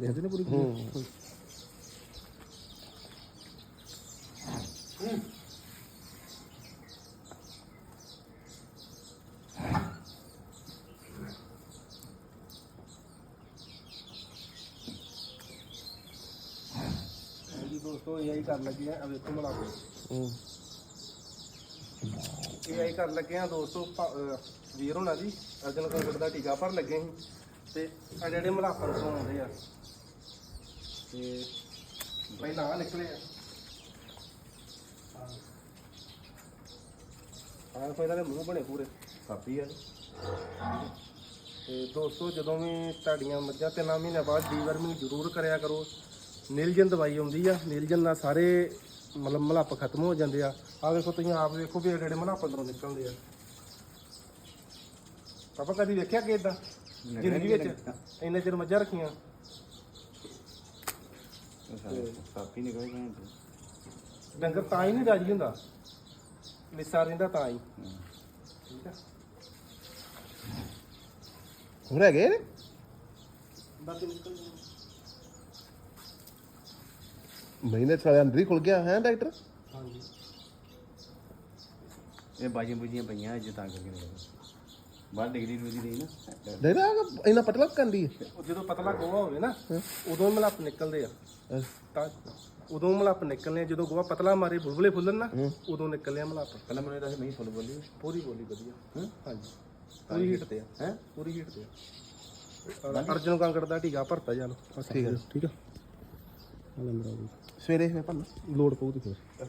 ਦੇਖਦੇ ਨੇ ਪੂਰੀ ਹੂੰ। ਜੀ ਦੋਸਤੋ ਇਹ ਆਈ ਕਰਨ ਲੱਗੇ ਆ ਵੇਖੋ ਮਲਾ ਹੂੰ। ਇਹ ਆਈ ਕਰਨ ਲੱਗੇ ਆ ਦੋਸਤੋ ਵੀਰ ਹੋਣਾ ਜੀ ਅਰਜਨ ਕੰਗੜ ਦਾ ਟੀਕਾ ਭਰ ਲੱਗੇ ਸੀ। ਤੇ ਆ ਜਿਹੜੇ ਮਲਾਪਨ ਤੋਂ ਆਉਂਦੇ ਆ। ਤੇ ਪਹਿਲਾਂ ਆ ਨਿਕਲੇ ਆ। ਆ ਕੋਈ ਦੇ ਮੂੰਹ ਬਣੇ ਪੂਰੇ। ਕਾਪੀ ਆ ਤੇ ਦੋਸਤੋ ਜਦੋਂ ਵੀ ਤੁਹਾਡੀਆਂ ਮੱਝਾਂ ਤਿੰਨਾਂ ਮਹੀਨਿਆਂ ਬਾਅਦ ਡੀਵਰਮਿੰਗ ਜ਼ਰੂਰ ਕਰਿਆ ਕਰੋ। ਨੀਲਜਨ ਦਵਾਈ ਆਉਂਦੀ ਆ। ਨੀਲਜਨ ਨਾਲ ਸਾਰੇ ਮਤਲਬ ਮਲੱਪ ਖਤਮ ਹੋ ਜਾਂਦੇ ਆ। ਆ ਵੇਖੋ ਤੁਸੀਂ ਆਪ ਵੇਖੋ ਵੀ ਜਿਹੜੇ ਮਲੱਪ ਅੰਦਰੋਂ ਨਿਕਲਦੇ ਆ। ਪਾਪਾ ਕਦੀ ਵੇਖਿਆ ਕਿ ਇਦਾਂ ਜ਼ਿੰਦਗੀ ਵਿੱਚ ਇੰਨੇ ਚਿਰ ਮੱਝਾਂ ਰੱਖੀਆਂ। ਸਾਪੀ ਨਿਕਲ ਗਏ ਡੰਗਰ ਤਾਂ ਹੀ ਨਹੀਂ ਰਾਜੀ ਹੁੰਦਾ। ਲਿੱਸਾ ਰਹਿੰਦਾ ਤਾਂ ਹੀ। ਠੀਕ ਆ। ਹੋਰ ਹੈਗੇ ਨੇ ਬਾਕੀ ਨਿਕਲ ਜਾਂਦੇ। ਮਹੀਨੇ ਸਾਲੇ ਅੰਦਰ ਹੀ ਖੁੱਲ ਗਿਆ ਹੈ ਡਾਕਟਰ? ਹਾਂਜੀ। ਇਹ ਬਾਜੀਆਂ ਬੁਜੀਆਂ ਪਈਆਂ ਅੱਜ ਤਾਂ ਕਰਕੇ। ਨਿਕਲ ਬਾਹਰ ਡਿਗਰੀ ਡੁਗਰੀ ਰਹੀ ਨਾ। ਇੰਨਾ ਪਤਲਾ ਕੰਦੀ ਹੈ? ਉਹ ਜਦੋਂ ਪਤਲਾ ਗੋਹਾ ਹੋਵੇ ਨਾ ਉਦੋਂ ਮਲੱਪ ਨਿਕਲਦੇ ਆ। ਤਾਂ ਉਦੋਂ ਮਲੱਪ ਨਿਕਲਨੇ ਆ, ਜਦੋਂ ਗੋਹਾ ਪਤਲਾ ਮਾਰੇ ਬੁਲਬੁਲੇ ਫੁੱਲਣ ਨਾ ਉਦੋਂ ਨਿਕਲਨੇ ਆ ਮਲੱਪ। ਪਹਿਲਾਂ ਮੈਨੂੰ ਦੱਸ ਮੈਂ ਫੁੱਲ ਬੋਲੀ ਪੂਰੀ ਬੋਲੀ ਵਧੀਆ। ਹਾਂਜੀ। ਪੂਰੀ ਹੀਟ ਤੇ ਆ। ਹੈ? ਪੂਰੀ ਹੀਟ ਤੇ ਆ। ਅਰਜਨ ਕਾਂਗੜ ਦਾ ਟੀਕਾ ਭਰਤਾ ਜਾ ਲਓ ਠੀਕ ਹੈ। ਠੀਕ ਮੇਰਾ ਸਵੇਰੇ ਮੈਂ ਭੰਨ। ਲੋਡ ਪਊ ਤੇ ਫਿਰ।